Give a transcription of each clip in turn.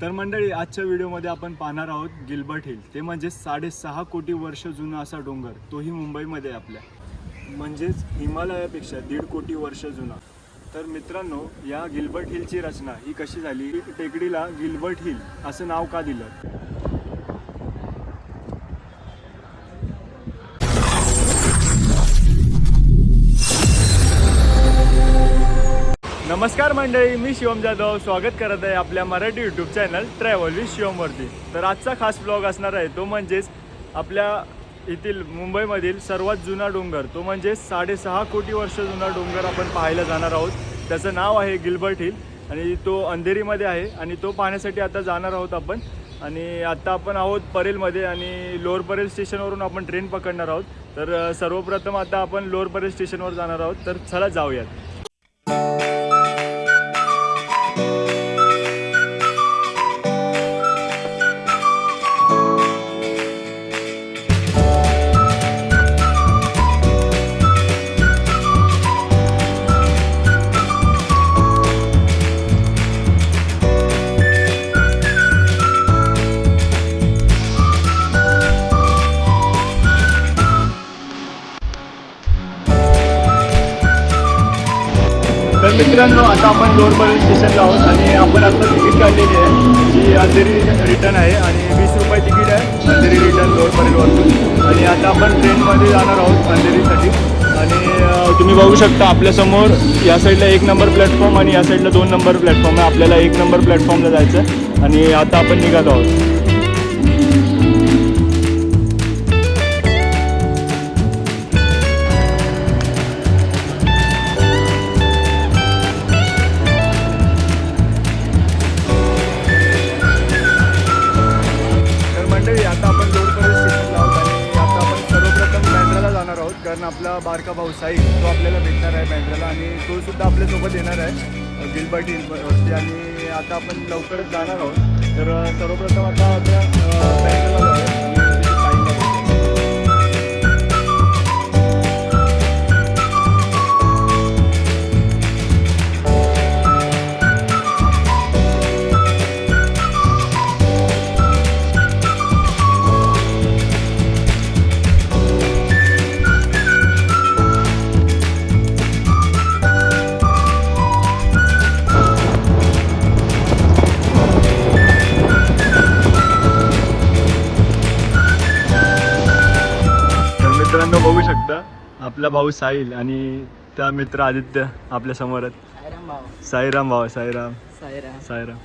तर मंडळी आजच्या व्हिडिओमध्ये आपण पाहणार आहोत गिल्बर्ट हिल. ते म्हणजे साडेसहा कोटी वर्ष जुना असा डोंगर. तोही मुंबईमध्ये आहे आपल्या. म्हणजेच हिमालयापेक्षा दीड कोटी वर्ष जुना. तर मित्रांनो या गिल्बर्ट हिलची रचना ही कशी झाली? टेकडीला गिल्बर्ट हिल असं नाव का दिलं? नमस्कार मंडळी मी शिवम जाधव. स्वागत करत आहे आपल्या Marathi YouTube channel travel with शिवमवरती. तर आजचा खास ब्लॉग असणार आहे तो म्हणजेच आपल्या येथील मुंबईमधील सर्वात जुना डोंगर. तो म्हणजे साडेसहा कोटी वर्ष जुना डोंगर आपण पाहायला जाणार आहोत. त्याचं नाव आहे गिल्बर्ट हिल आणि तो अंधेरीमध्ये आहे आणि तो पाहण्यासाठी आता जाणार आहोत आपण. आणि आता आपण आहोत परेलमध्ये आणि लोअर परेल स्टेशनवरून आपण ट्रेन पकडणार आहोत. तर सर्वप्रथम आता आपण लोअर परेल स्टेशनवर जाणार आहोत. तर चला जाऊयात. मित्रांनो आता आपण लोअर स्टेशनला आहोत आणि आपण आता तिकीट काढलेली आहे. जी अंधेरी रिटर्न आहे आणि वीस रुपये तिकीट आहे अंधेरी रिटर्न लोअर परेलवरून आणि आता आपण ट्रेनमध्ये जाणार आहोत अंधेरीसाठी. आणि तुम्ही बघू शकता आपल्यासमोर या साईडला एक नंबर प्लॅटफॉर्म आणि या साईडला दोन नंबर प्लॅटफॉर्म आहे. आपल्याला एक नंबर प्लॅटफॉर्मला जायचं आहे आणि आता आपण निघालो आहोत. कारण आपला बारका भाऊ साई तो आपल्याला भेटणार आहे बँड्राला आणि तो सुद्धा आपल्यासोबत येणार आहे गिलबर्ट हिलवरती आणि आता आपण लवकरच जाणार आहोत. तर सर्वप्रथम आता आपल्या बँड्राला आपला भाऊ साहिल आणि त्या मित्र आदित्य आपल्यासमोर आहेत. साईराम भाऊ. साईराम साईराम.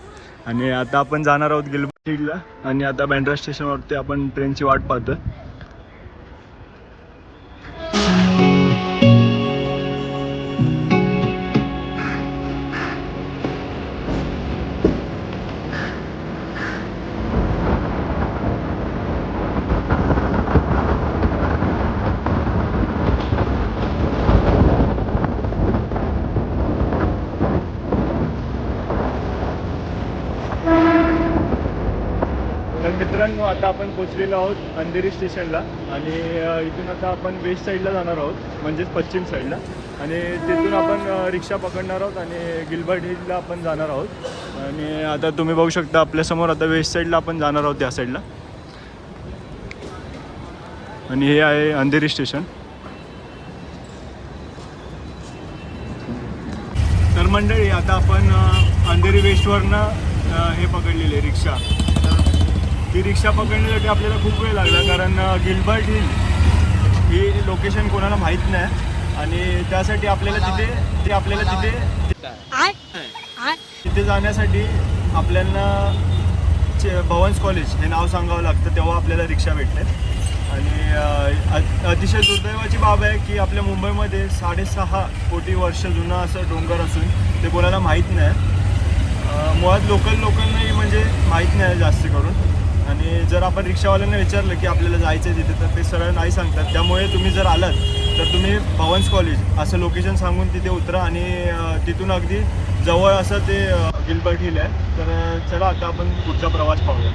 आणि आता आपण जाणार आहोत गिलबर्ट हिलला आणि आता बँड्रा स्टेशनवरती आपण ट्रेनची वाट पाहतोय. तर हो, आता आपण पोचलेलो आहोत अंधेरी स्टेशनला. आणि इथून आता आपण वेस्ट साईडला जाणार आहोत म्हणजेच पश्चिम साईडला. आणि तिथून आपण रिक्षा पकडणार आहोत आणि गिलबर्ट हिलला आपण जाणार आहोत. आणि आता तुम्ही बघू शकता आपल्यासमोर आता वेस्ट साईडला आपण जाणार आहोत त्या साईडला. आणि हे आहे अंधेरी स्टेशन. तर मंडळी आता आपण अंधेरी वेस्टवरनं हे पकडलेले रिक्षा. ती रिक्षा पकडण्यासाठी आपल्याला खूप वेळ लागला कारण गिलबर्ट हिल ही लोकेशन कोणाला माहीत नाही आणि त्यासाठी आपल्याला तिथे ते आपल्याला तिथे तिथे जाण्यासाठी आपल्याला भवन्स कॉलेज हे नाव सांगावं लागतं तेव्हा आपल्याला रिक्षा भेटते. आणि अतिशय दुर्दैवाची बाब आहे की आपल्या मुंबईमध्ये साडेसहा कोटी वर्ष जुना असं डोंगर असून ते कोणाला माहीत नाही. मुळात लोकल लोकांनाही म्हणजे माहीत नाही जास्त करून. आणि जर आपण रिक्षावाल्यांना विचारलं की आपल्याला जायचं आहे तिथे तर ते सरळ नाही सांगतात. त्यामुळे तुम्ही जर आलात तर तुम्ही भवन्स कॉलेज असं लोकेशन सांगून तिथे उतरा आणि तिथून अगदी जवळ असं ते गिलबर्ट हिल आहे. तर चला आता आपण पुढचा प्रवास पाहूया.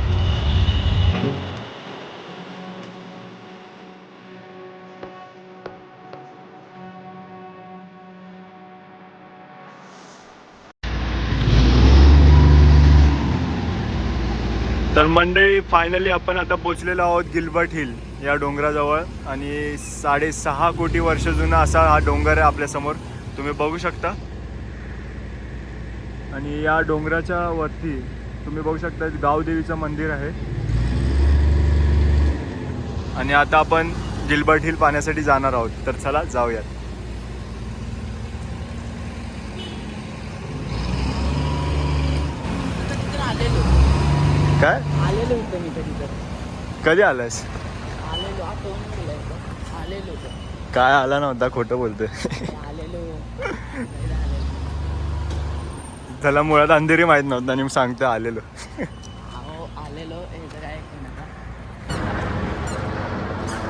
तर मंडळी फायनली आपण आता पोचलेलो आहोत गिलबर्ट हिल या डोंगराजवळ. आणि साडेसहा कोटी वर्ष जुना असा हा डोंगर आहे आपल्यासमोर तुम्ही बघू शकता. आणि या डोंगराच्या वरती तुम्ही बघू शकता गावदेवीचं मंदिर आहे. आणि आता आपण गिलबर्ट हिल पाहण्यासाठी जाणार आहोत. तर चला जाऊयात. आलेलो. काय? आलेलो होतं मी कधी तर कधी आलास आलेलो. आलेलो होतं. काय आला नव्हता खोटं बोलतोय. आलेलो. त्याला मुळात अंधेरी माहीत नव्हतं आणि सांगतो आलेलो. अहो आलेलो हे तर काय ऐकू नका.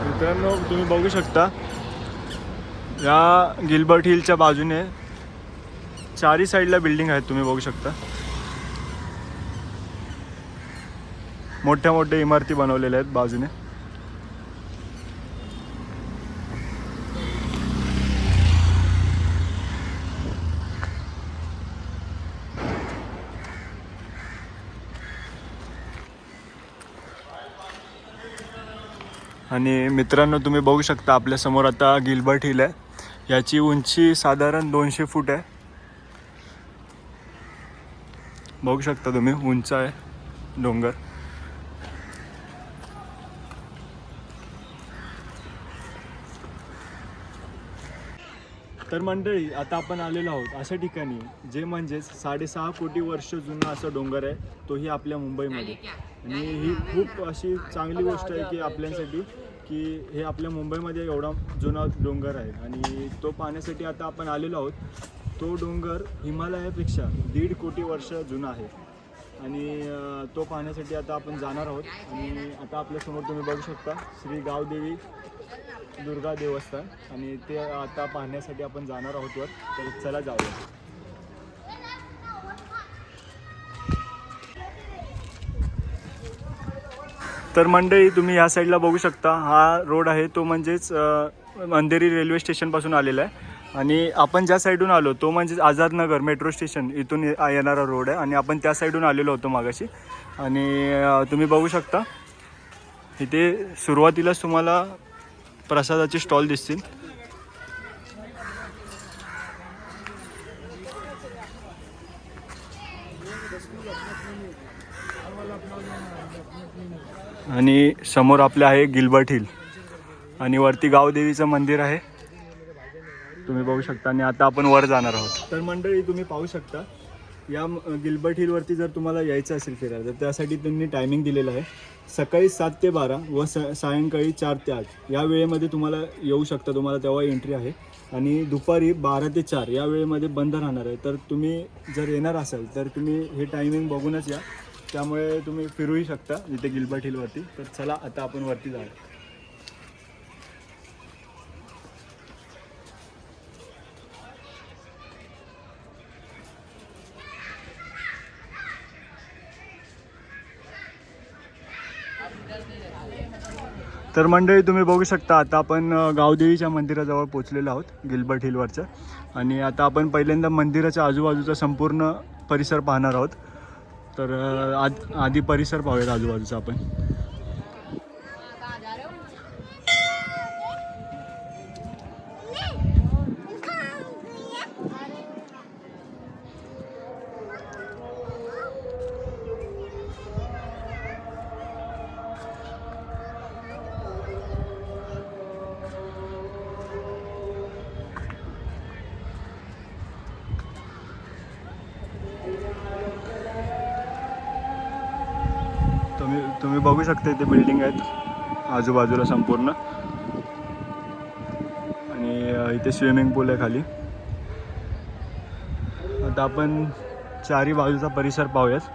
मित्रांनो तुम्ही बघू शकता या गिलबर्ट हिलच्या बाजूने चारी साईडला बिल्डिंग आहेत तुम्ही बघू शकता. मोठ्या मोठ्या इमारती बनवलेल्या आहेत बाजूने. आणि मित्रांनो तुम्ही बघू शकता आपल्यासमोर आता गिलबर्ट हिल आहे. याची उंची साधारण दोनशे फूट आहे. बघू शकता तुम्ही उंच आहे डोंगर. तर मंडळी आता आपण आलेलो आहोत अशा ठिकाणी जे म्हणजेच साडेसहा कोटी वर्ष जुना असा डोंगर आहे तोही आपल्या मुंबईमध्ये. आणि ही खूप अशी चांगली गोष्ट आहे की आपल्यासाठी की हे आपल्या मुंबईमध्ये एवढा जुना डोंगर आहे. आणि तो पाहण्यासाठी आता आपण आलेलो आहोत. तो डोंगर हिमालयापेक्षा दीड कोटी वर्ष जुना आहे. आणि तो पाहण्यासाठी आता आपण जाणार आहोत. आणि आता आपल्यासमोर तुम्ही बघू शकता श्री गावदेवी दुर्गा देवस्थान आणि ते आता पाहण्यासाठी आपण जाणार आहोत वर तर चला जाऊया. तर मंडळी तुम्ही ह्या साईडला बघू शकता. हा रोड आहे तो म्हणजेच अंधेरी रेल्वे स्टेशनपासून आलेला आहे. आणि आपण ज्या साईडून आलो तो म्हणजेच आझादनगर मेट्रो स्टेशन इथून येणारा रोड आहे. आणि आपण त्या साईडून आलेलो होतो मागाशी. आणि तुम्ही बघू शकता इथे सुरुवातीलाच तुम्हाला प्रसादाचे स्टॉल दिसतील. आणि समोर आपले आहे गिलबर्ट हिल. आणि वरती गावदेवीचं मंदिर आहे. तुम्ही बघू शकता आणि आता आपण वर जाणार आहोत. तर मंडळी तुम्ही पाहू शकता या गिलबर्ट हिलवरती जर तुम्हाला यायचं असेल फिरायला तर त्यासाठी त्यांनी टायमिंग दिलेलं आहे. सकाळी सात ते बारा व स सायंकाळी चार ते आठ. या वेळेमध्ये तुम्हाला येऊ शकता तुम्हाला तेव्हा एंट्री आहे. आणि दुपारी बारा ते चार या वेळेमध्ये बंद राहणार आहे. तर तुम्ही जर येणार असाल तर तुम्ही हे टायमिंग बघूनच या. त्यामुळे तुम्ही फिरूही शकता इथे गिलबर्ट हिलवरती. तर चला आता आपण वरती जाऊया. तर मंडळी तुम्ही बघू शकता आता आपण गावदेवीच्या मंदिराजवळ पोचलेलो आहोत गिलबर्ट हिलवरचं. आणि आता आपण पहिल्यांदा मंदिराच्या आजूबाजूचा संपूर्ण परिसर पाहणार आहोत. तर आद आधी परिसर पाहूयात आजूबाजूचा आपण. तुम्ही तुम्ही बघू शकता इथे बिल्डिंग आहेत. आजूबाजूला संपूर्ण. आणि इथे स्विमिंग पूल आहे खाली. आता आपण चारी बाजूचा परिसर पाहूयात.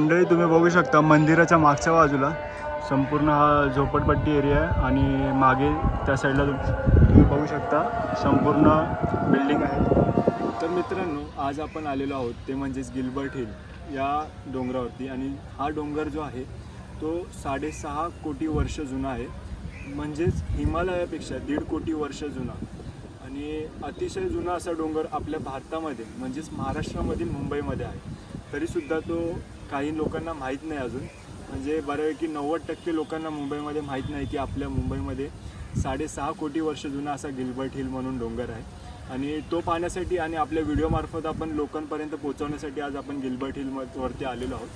मंडळी तुम्ही बघू शकता मंदिराच्या मागच्या बाजूला संपूर्ण हा झोपडपट्टी एरिया आहे आणि मागे त्या साईडला तुम्ही बघू शकता संपूर्ण बिल्डिंग आहे. तर मित्रांनो आज आपण आलेलो आहोत ते म्हणजेच गिलबर्ट हिल या डोंगरावरती आणि हा डोंगर जो आहे तो साडेसहा कोटी वर्ष जुना आहे. म्हणजेच हिमालयापेक्षा दीड कोटी वर्ष जुना. आणि अतिशय जुना असा डोंगर आपल्या भारतामध्ये म्हणजेच महाराष्ट्रामधील मुंबईमध्ये आहे. तरीसुद्धा तो काही लोकांना माहीत नाही अजून. म्हणजे बऱ्यापैकी नव्वद टक्के लोकांना मुंबईमध्ये माहीत नाही की आपल्या मुंबईमध्ये साडेसहा कोटी वर्ष जुना असा गिलबर्ट हिल म्हणून डोंगर आहे. आणि तो पाहण्यासाठी आणि आपल्या व्हिडिओमार्फत आपण लोकांपर्यंत पोहोचवण्यासाठी आज आपण गिलबर्ट हिलवरती आलेलो आहोत.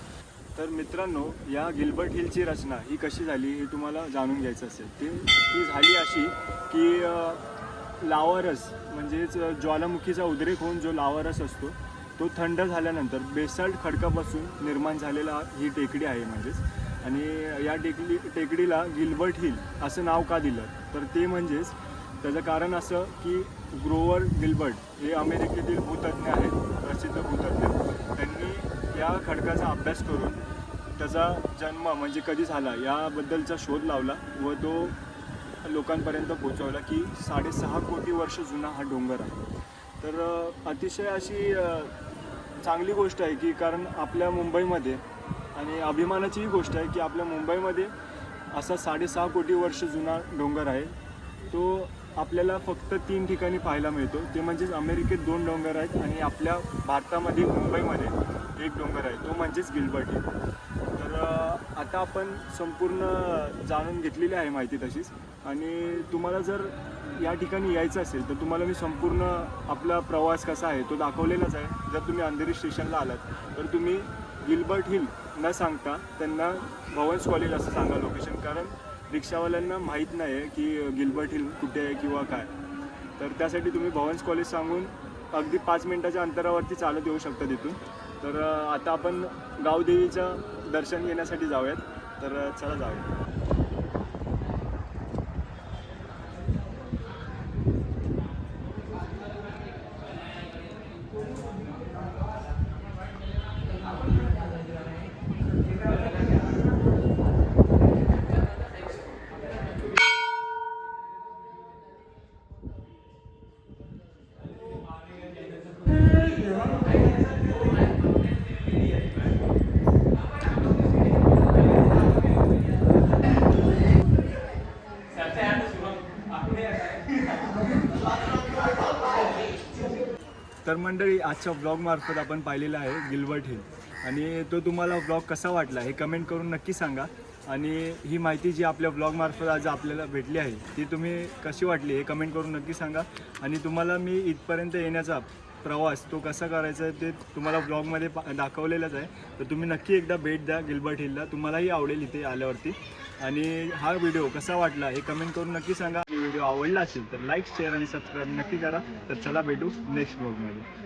तर मित्रांनो या गिल्बर्ट हिलची रचना ही कशी झाली हे तुम्हाला जाणून घ्यायचं असेल. ती ती झाली अशी की लावारस म्हणजेच ज्वालामुखीचा उद्रेक होऊन जो लावारस असतो तो थंड झाल्यानंतर बेसाल्ट खडकापासून निर्माण झालेला ही टेकडी आहे म्हणजेच. आणि या टेकडी टेकडीला गिल्बर्ट हिल असं नाव का दिलं? तर ते म्हणजेच त्याचं कारण असं की ग्रोवर गिल्बर्ट हे अमेरिकेतील भूतज्ञ आहेत प्रसिद्ध भूतज्ञ. त्यांनी या खडकाचा अभ्यास करून त्याचा जन्म म्हणजे कधी झाला याबद्दलचा शोध लावला व तो लोकांपर्यंत पोहोचवला की साडेसहा कोटी वर्ष जुना हा डोंगर आहे. तर अतिशय अशी चांगली गोष्ट आहे की कारण आपल्या मुंबईमध्ये आणि अभिमानाचीही गोष्ट आहे की आपल्या मुंबईमध्ये असा साडेसहा कोटी वर्ष जुना डोंगर आहे. तो आपल्याला फक्त तीन ठिकाणी पाहायला मिळतो. ते म्हणजेच अमेरिकेत दोन डोंगर आहेत आणि आपल्या भारतामध्ये मुंबईमध्ये एक डोंगर आहे. तो म्हणजेच गिल्बर्ट हिल तर आता आपण संपूर्ण जाणून घेतलेली आहे माहिती तशीच. आणि तुम्हाला जर या ठिकाणी यायचं असेल तर तुम्हाला मी संपूर्ण आपला प्रवास कसा आहे तो दाखवलेलाच आहे. जर तुम्ही अंधेरी स्टेशनला आलात तर तुम्ही गिल्बर्ट हिल न सांगता त्यांना भवन्स कॉलेज असं सांगा लोकेशन. कारण रिक्षावाल्यांना माहीत नाही आहे की गिल्बर्ट हिल कुठे आहे किंवा काय. तर त्यासाठी तुम्ही भवन्स कॉलेज सांगून अगदी पाच मिनिटाच्या अंतरावरती चालत येऊ शकता तिथून. तर आता आपण गावदेवीचं दर्शन घेण्यासाठी जाऊयात. तर चला जाऊया. तर मंडळी आजच्या ब्लॉगमार्फत आपण पाहिलेला आहे गिलवर्ट हिल. आणि तो तुम्हाला ब्लॉग कसा वाटला हे कमेंट करून नक्की सांगा. आणि ही माहिती जी आपल्या ब्लॉगमार्फत आज आपल्याला भेटली आहे ती तुम्ही कशी वाटली हे कमेंट करून नक्की सांगा. आणि तुम्हाला मी इथपर्यंत येण्याचा प्रवास तो कसा करायचा आहे ते तुम्हाला ब्लॉगमध्ये पा दाखवलेलंच आहे. तर तुम्ही नक्की एकदा भेट द्या गिलबर्ट हिलला. तुम्हालाही आवडेल इथे आल्यावरती. आणि हा व्हिडिओ कसा वाटला हे कमेंट करून नक्की सांगा. व्हिडिओ आवडला असेल तर लाईक शेअर आणि सबस्क्राईब नक्की करा. तर चला भेटू नेक्स्ट ब्लॉगमध्ये